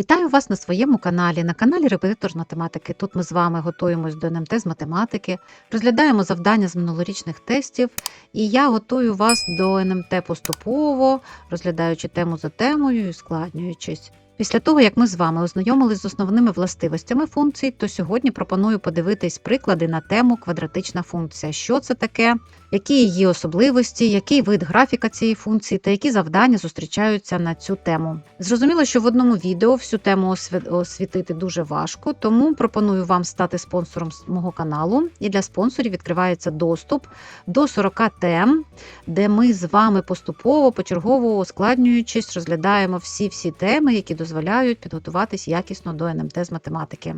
Вітаю вас на своєму каналі, на каналі Репетитор з математики. Тут ми з вами готуємось до НМТ з математики, розглядаємо завдання з минулорічних тестів, і я готую вас до НМТ поступово, розглядаючи тему за темою і ускладнюючись. Після того, як ми з вами ознайомились з основними властивостями функцій, то сьогодні пропоную подивитись приклади на тему квадратична функція. Що це таке, які її особливості, який вид графіка цієї функції та які завдання зустрічаються на цю тему. Зрозуміло, що в одному відео всю тему освітити дуже важко, тому пропоную вам стати спонсором мого каналу. І для спонсорів відкривається доступ до 40 тем, де ми з вами поступово, почергово ускладнюючись, розглядаємо всі-всі теми, які дозволяють підготуватись якісно до НМТ з математики.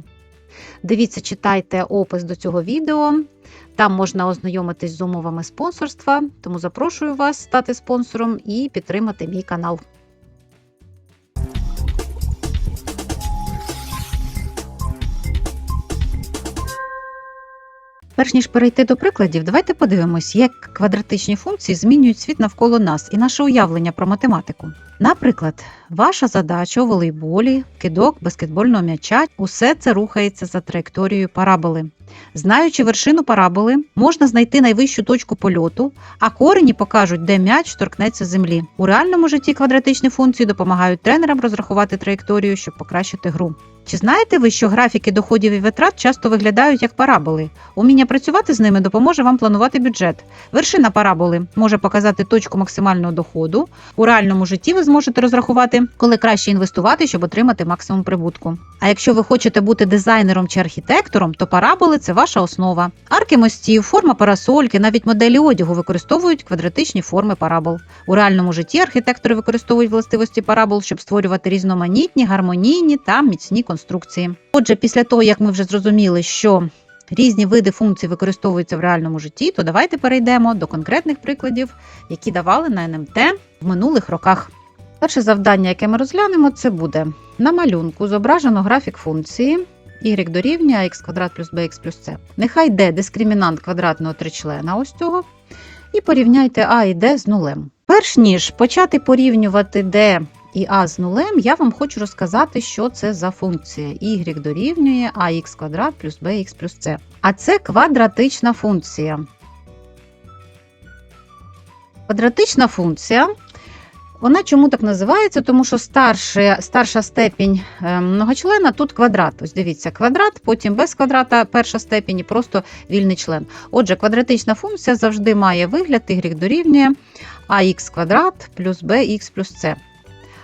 Дивіться, читайте опис до цього відео. Там можна ознайомитись з умовами спонсорства, тому запрошую вас стати спонсором і підтримати мій канал. Перш ніж перейти до прикладів, давайте подивимось, як квадратичні функції змінюють світ навколо нас і наше уявлення про математику. Наприклад, ваша задача у волейболі, кидок баскетбольного м'яча усе це рухається за траєкторією параболи. Знаючи вершину параболи, можна знайти найвищу точку польоту, а корені покажуть, де м'яч торкнеться землі. У реальному житті квадратичні функції допомагають тренерам розрахувати траєкторію, щоб покращити гру. Чи знаєте ви, що графіки доходів і витрат часто виглядають як параболи? Уміння працювати з ними допоможе вам планувати бюджет. Вершина параболи може показати точку максимального доходу. У реальному житті ви зможете розрахувати, коли краще інвестувати, щоб отримати максимум прибутку. А якщо ви хочете бути дизайнером чи архітектором, то параболи це ваша основа. Арки мостів, форма парасольки, навіть моделі одягу використовують квадратичні форми парабол. У реальному житті архітектори використовують властивості парабол, щоб створювати різноманітні, гармонійні та міцні конструкції. Отже, після того як ми вже зрозуміли, що різні види функцій використовуються в реальному житті, то давайте перейдемо до конкретних прикладів, які давали на НМТ в минулих роках. Перше завдання, яке ми розглянемо, це буде на малюнку зображено графік функції y дорівнює x квадрат плюс bx плюс c. Нехай d дискримінант квадратного тричлена ось цього, і порівняйте а і d з нулем. Перш ніж почати порівнювати d і а з нулем, я вам хочу розказати, що це за функція. y дорівнює ax квадрат плюс bx плюс c. А це квадратична функція. Квадратична функція вона чому так називається? Тому що старша, старша степінь е, многочлена тут квадрат. Ось дивіться, квадрат, потім без квадрата перша степінь і просто вільний член. Отже, квадратична функція завжди має вигляд y дорівнює ax квадрат плюс bx плюс c.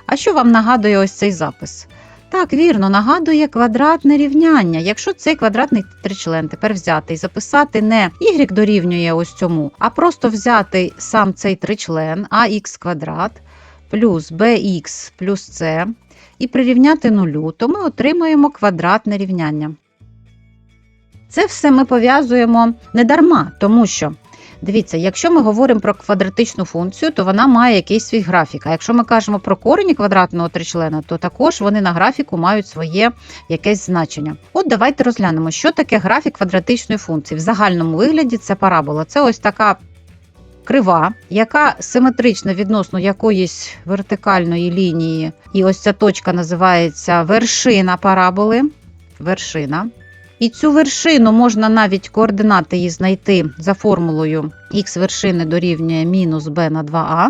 А що вам нагадує ось цей запис? Так, вірно, нагадує квадратне рівняння. Якщо цей квадратний тричлен тепер взяти і записати не y дорівнює ось цьому, а просто взяти сам цей тричлен ax квадрат плюс bx плюс c і прирівняти нулю, то ми отримаємо квадратне рівняння. Це все ми пов'язуємо не дарма, тому що, дивіться, якщо ми говоримо про квадратичну функцію, то вона має якийсь свій графік. А якщо ми кажемо про корені квадратного тричлена, то також вони на графіку мають своє якесь значення. От давайте розглянемо, що таке графік квадратичної функції. В загальному вигляді це парабола. Це ось така крива, яка симетрична відносно якоїсь вертикальної лінії. І ось ця точка називається вершина параболи. Вершина. І цю вершину можна навіть координати її знайти за формулою х вершини дорівнює мінус b на 2а,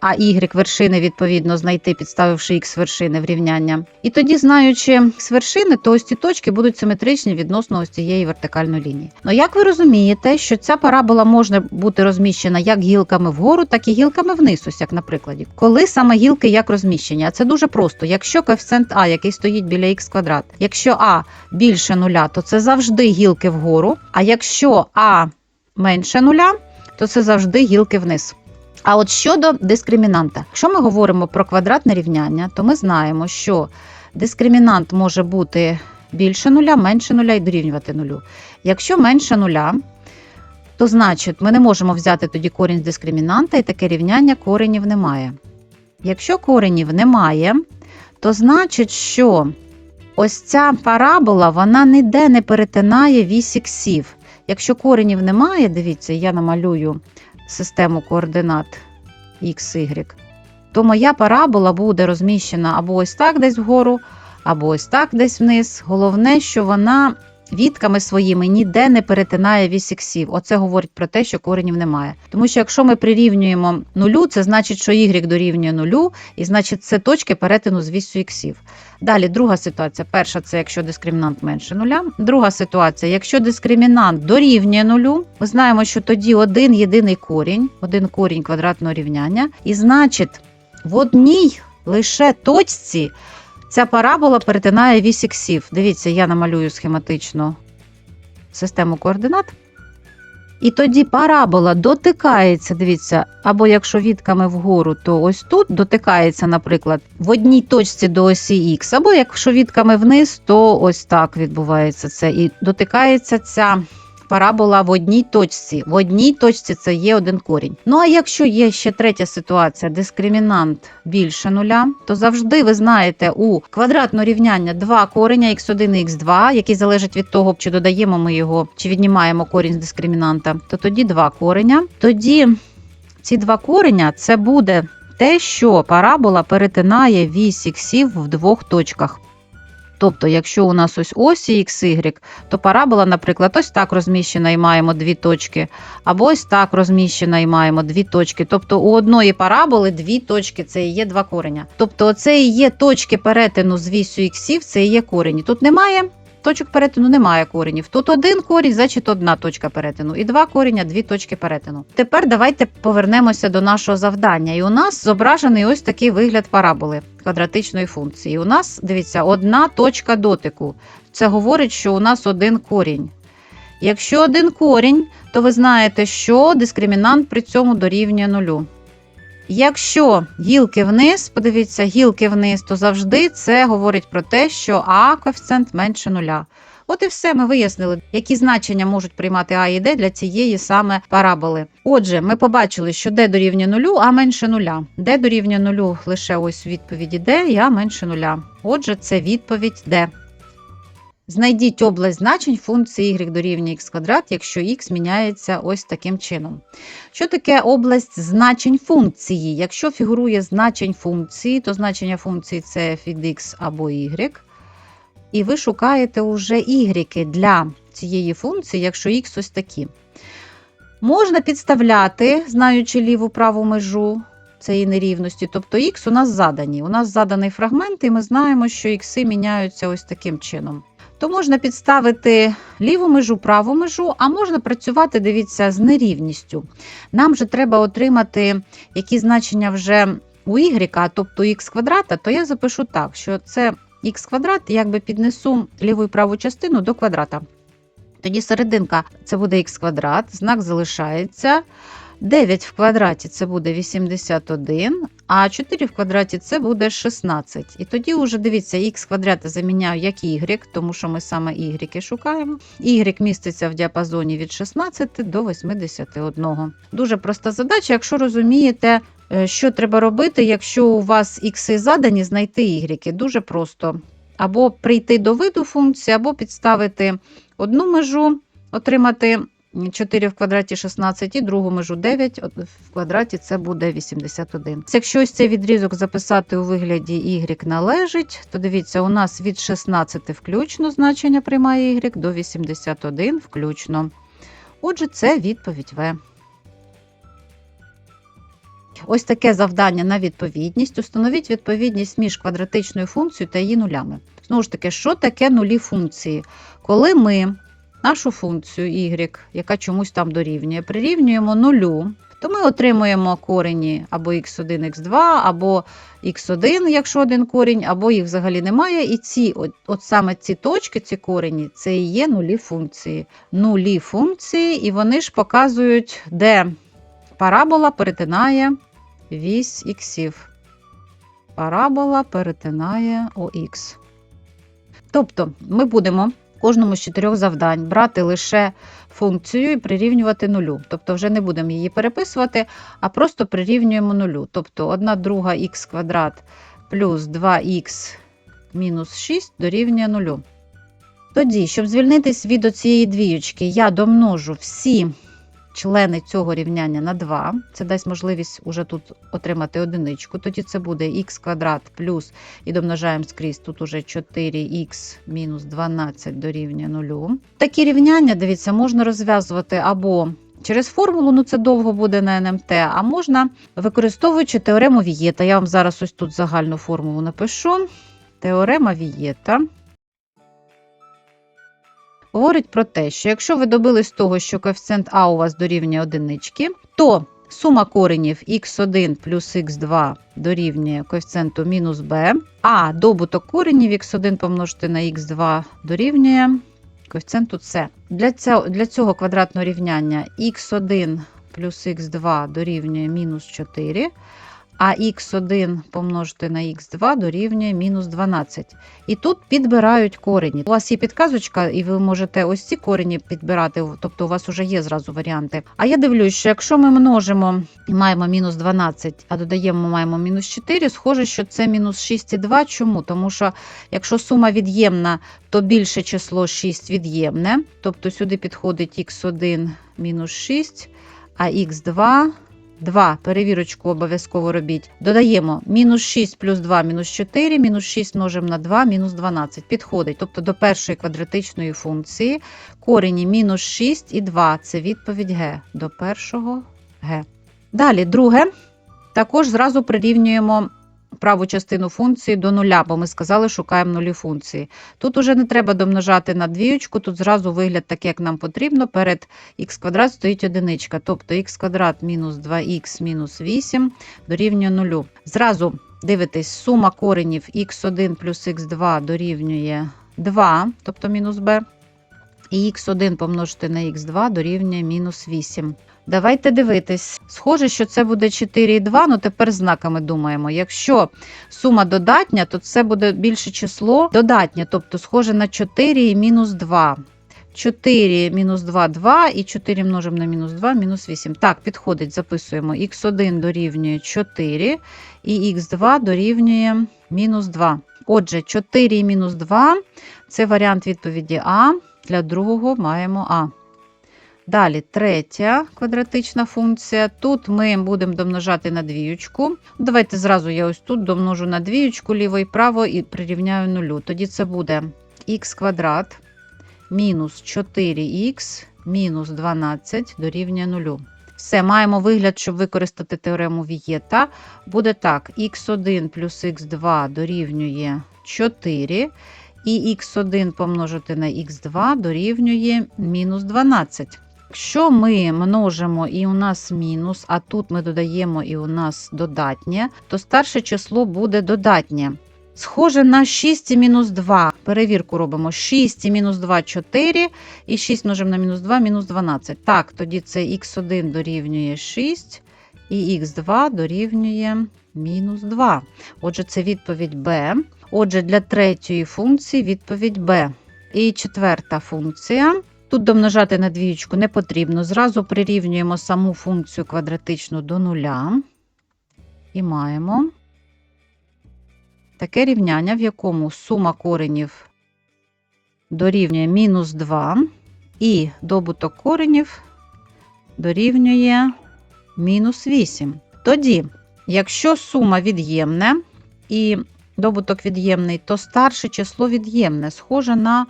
а y вершини відповідно знайти, підставивши х вершини в рівняння. І тоді, знаючи х вершини, то ось ці точки будуть симетричні відносно ось цієї вертикальної лінії. Ну як ви розумієте, що ця парабола може бути розміщена як гілками вгору, так і гілками вниз, ось як на прикладі. Коли саме гілки як розміщені? А це дуже просто. Якщо коефіцієнт а, який стоїть біля х квадрат, якщо а більше нуля, то це завжди гілки вгору. А якщо а менше нуля, то це завжди гілки вниз. А от щодо дискримінанта, якщо ми говоримо про квадратне рівняння, то ми знаємо, що дискримінант може бути більше нуля, менше нуля і дорівнювати нулю. Якщо менше нуля, то значить ми не можемо взяти тоді корінь з дискримінанта, і таке рівняння коренів немає. Якщо коренів немає, то значить, що ось ця парабола вона ніде не перетинає вісь іксів. Якщо коренів немає, дивіться, я намалюю систему координат x, y, то моя парабола буде розміщена або ось так десь вгору, або ось так десь вниз. Головне, що вона відками своїми ніде не перетинає вісь іксів. Оце говорить про те, що коренів немає. Тому що якщо ми прирівнюємо нулю, це значить, що y дорівнює нулю, і значить це точки перетину з вісю іксів. Далі, друга ситуація. Перша це якщо дискримінант менше нуля. Друга ситуація, якщо дискримінант дорівнює нулю, ми знаємо, що тоді один єдиний корінь, один корінь квадратного рівняння, і значить, в одній лише точці ця парабола перетинає вісь іксів. Дивіться, я намалюю схематично систему координат. І тоді парабола дотикається, дивіться, або якщо відками вгору, то ось тут дотикається, наприклад, в одній точці до осі Х, або якщо відками вниз, то ось так відбувається це. І дотикається ця парабола в одній точці. В одній точці це є один корінь. Ну а якщо є ще третя ситуація, дискримінант більше нуля, то завжди ви знаєте у квадратного рівняння два кореня x1 і x2, які залежать від того, чи додаємо ми його, чи віднімаємо корінь з дискримінанта, то тоді два кореня. Тоді ці два кореня це буде те, що парабола перетинає вісь іксів в двох точках. Тобто, якщо у нас ось осі x, y, то парабола, наприклад, ось так розміщена і маємо дві точки, або ось так розміщена і маємо дві точки. Тобто у одної параболи дві точки це і є два кореня. Тобто, це і є точки перетину з вісю іксів, це і є корені. Тут немає. Точок перетину немає коренів. Тут один корінь, значить одна точка перетину, і два коріння, дві точки перетину. Тепер давайте повернемося до нашого завдання. І у нас зображений ось такий вигляд параболи квадратичної функції. У нас, дивіться, одна точка дотику. Це говорить, що у нас один корінь. Якщо один корінь, то ви знаєте, що дискримінант при цьому дорівнює нулю. Якщо гілки вниз, подивіться, гілки вниз, то завжди це говорить про те, що А коефіцієнт менше нуля. От і все, ми вияснили, які значення можуть приймати А і Д для цієї саме параболи. Отже, ми побачили, що Д дорівнює нулю, А менше нуля. Д дорівнює нулю лише ось у відповіді Д і А менше нуля. Отже, це відповідь Д. Знайдіть область значень функції y дорівнює х квадрат, якщо х міняється ось таким чином. Що таке область значень функції? Якщо фігурує значень функції, то значення функції це f від x або y. І ви шукаєте уже y для цієї функції, якщо х ось такі. Можна підставляти, знаючи ліву праву межу цієї нерівності, тобто х у нас задані. У нас заданий фрагмент, і ми знаємо, що ікси міняються ось таким чином то можна підставити ліву межу, праву межу, а можна працювати, дивіться, з нерівністю. Нам же треба отримати які значення вже у y, тобто х квадрата, то я запишу так, що це х квадрат, якби піднесу ліву і праву частину до квадрата. Тоді серединка це буде х квадрат, знак залишається. 9 в квадраті це буде 81, а 4 в квадраті це буде 16. І тоді вже дивіться, х квадрат заміняю як y, тому що ми саме y шукаємо. Y міститься в діапазоні від 16 до 81. Дуже проста задача, якщо розумієте, е, що треба робити, якщо у вас х задані, знайти y. Дуже просто. Або прийти до виду функції, або підставити одну межу, отримати. 4 в квадраті 16 і другу межу 9 в квадраті це буде 81. Якщо ось цей відрізок записати у вигляді y належить, то дивіться, у нас від 16 включно значення приймає y до 81 включно. Отже, це відповідь В. Ось таке завдання на відповідність. Установіть відповідність між квадратичною функцією та її нулями. Знову ж таки, що таке нулі функції? Коли ми нашу функцію y, яка чомусь там дорівнює, прирівнюємо нулю, то ми отримуємо корені або x1, x2, або x1, якщо один корінь, або їх взагалі немає. І ці, от, от саме ці точки, ці корені, це і є нулі функції. Нулі функції, і вони ж показують, де парабола перетинає вісь іксів. Парабола перетинає ОХ. Тобто ми будемо кожному з чотирьох завдань брати лише функцію і прирівнювати нулю. Тобто вже не будемо її переписувати, а просто прирівнюємо нулю. Тобто 1 друга х квадрат плюс 2х мінус 6 дорівнює нулю. Тоді, щоб звільнитись від цієї двіючки, я домножу всі члени цього рівняння на 2. Це дасть можливість уже тут отримати одиничку. Тоді це буде х квадрат плюс і домножаємо скрізь. Тут уже 4х мінус 12 дорівнює 0. Такі рівняння, дивіться, можна розв'язувати або через формулу, ну це довго буде на НМТ, а можна використовуючи теорему Вієта. Я вам зараз ось тут загальну формулу напишу. Теорема Вієта говорить про те, що якщо ви добились того, що коефіцієнт А у вас дорівнює одинички, то сума коренів х1 плюс х2 дорівнює коефіцієнту мінус b, а добуток коренів х1 помножити на х2 дорівнює коефіцієнту c. Для цього, для цього квадратного рівняння х1 плюс х2 дорівнює мінус 4, а х1 помножити на х2 дорівнює мінус 12. І тут підбирають корені. У вас є підказочка, і ви можете ось ці корені підбирати, тобто у вас вже є зразу варіанти. А я дивлюсь, що якщо ми множимо і маємо мінус 12, а додаємо маємо мінус 4, схоже, що це мінус 6,2. Чому? Тому що якщо сума від'ємна, то більше число 6 від'ємне, тобто сюди підходить х1 мінус 6, а х2 2. Перевірочку обов'язково робіть. Додаємо мінус 6 плюс 2 мінус 4, мінус 6 множимо на 2, мінус 12. Підходить. Тобто до першої квадратичної функції корені мінус 6 і 2. Це відповідь Г. До першого Г. Далі, друге. Також зразу прирівнюємо праву частину функції до нуля, бо ми сказали, шукаємо нулі функції. Тут уже не треба домножати на двіючку, тут зразу вигляд так, як нам потрібно. Перед х квадрат стоїть одиничка, тобто х квадрат мінус 2х мінус 8 дорівнює нулю. Зразу дивитесь, сума коренів х1 плюс х2 дорівнює 2, тобто мінус b, і х1 помножити на х2 дорівнює мінус 8. Давайте дивитись. Схоже, що це буде 4,2, ну тепер знаками думаємо. Якщо сума додатня, то це буде більше число додатнє, тобто схоже на 4 і мінус 2. 4 мінус 2 2 і 4 множимо на мінус 2, мінус 8. Так, підходить, записуємо. Х1 дорівнює 4 і х2 дорівнює мінус 2. Отже, 4 і мінус 2 це варіант відповіді А. Для другого маємо А. Далі третя квадратична функція. Тут ми будемо домножати на двіючку. Давайте зразу я ось тут домножу на двіючку ліво і право і прирівняю нулю. Тоді це буде х квадрат мінус 4х мінус 12 дорівнює нулю. Все, маємо вигляд, щоб використати теорему Вієта. Буде так: х1 плюс х2 дорівнює 4. І х1 помножити на х2 дорівнює мінус 12. Якщо ми множимо і у нас мінус, а тут ми додаємо і у нас додатнє, то старше число буде додатнє. Схоже на 6 і мінус 2. Перевірку робимо 6 і мінус 2 4, і 6 множимо на мінус 2 мінус 12. Так, тоді це х1 дорівнює 6, і х2 дорівнює мінус 2. Отже, це відповідь Б. Отже, для третьої функції відповідь Б. І четверта функція. Тут домножати на двіючку не потрібно. Зразу прирівнюємо саму функцію квадратичну до нуля. І маємо таке рівняння, в якому сума коренів дорівнює мінус 2, і добуток коренів дорівнює мінус 8. Тоді, якщо сума від'ємне і добуток від'ємний, то старше число від'ємне, схоже на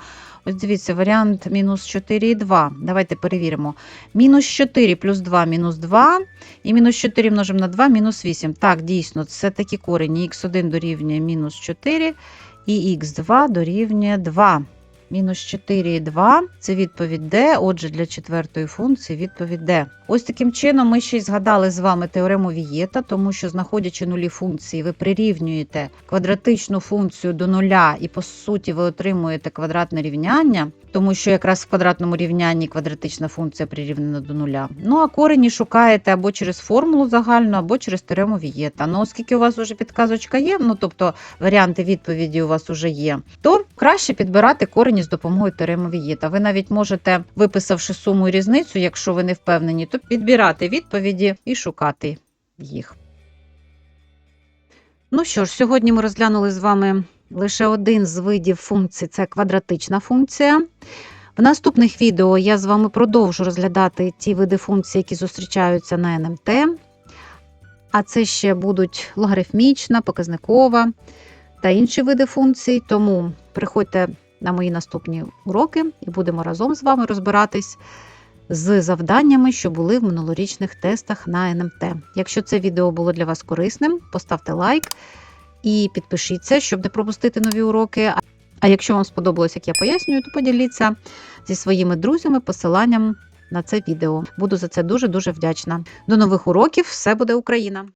Ось дивіться, варіант мінус 4, 2. Давайте перевіримо. Мінус 4 плюс 2 мінус 2. І мінус 4 множимо на 2 мінус 8. Так, дійсно, це такі корені. Х1 дорівнює мінус 4 і х2 дорівнює 2. Мінус 4 і 2 це відповідь D. Отже, для четвертої функції відповідь D. Ось таким чином ми ще й згадали з вами теорему Вієта, тому що, знаходячи нулі функції, ви прирівнюєте квадратичну функцію до нуля, і, по суті, ви отримуєте квадратне рівняння, тому що якраз в квадратному рівнянні квадратична функція прирівнена до нуля. Ну а корені шукаєте або через формулу загальну, або через теорему Вієта. Ну, оскільки у вас вже підказочка є, ну тобто варіанти відповіді у вас вже є, то краще підбирати корені з допомогою теореми Вієта. Ви навіть можете, виписавши суму і різницю, якщо ви не впевнені, то підбирати відповіді і шукати їх. Ну що ж, сьогодні ми розглянули з вами лише один з видів функцій це квадратична функція. В наступних відео я з вами продовжу розглядати ті види функцій, які зустрічаються на НМТ. А це ще будуть логарифмічна, показникова та інші види функцій. Тому приходьте на мої наступні уроки і будемо разом з вами розбиратись з завданнями, що були в минулорічних тестах на НМТ. Якщо це відео було для вас корисним, поставте лайк і підпишіться, щоб не пропустити нові уроки. А якщо вам сподобалось, як я пояснюю, то поділіться зі своїми друзями посиланням на це відео. Буду за це дуже дуже вдячна. До нових уроків! Все буде Україна!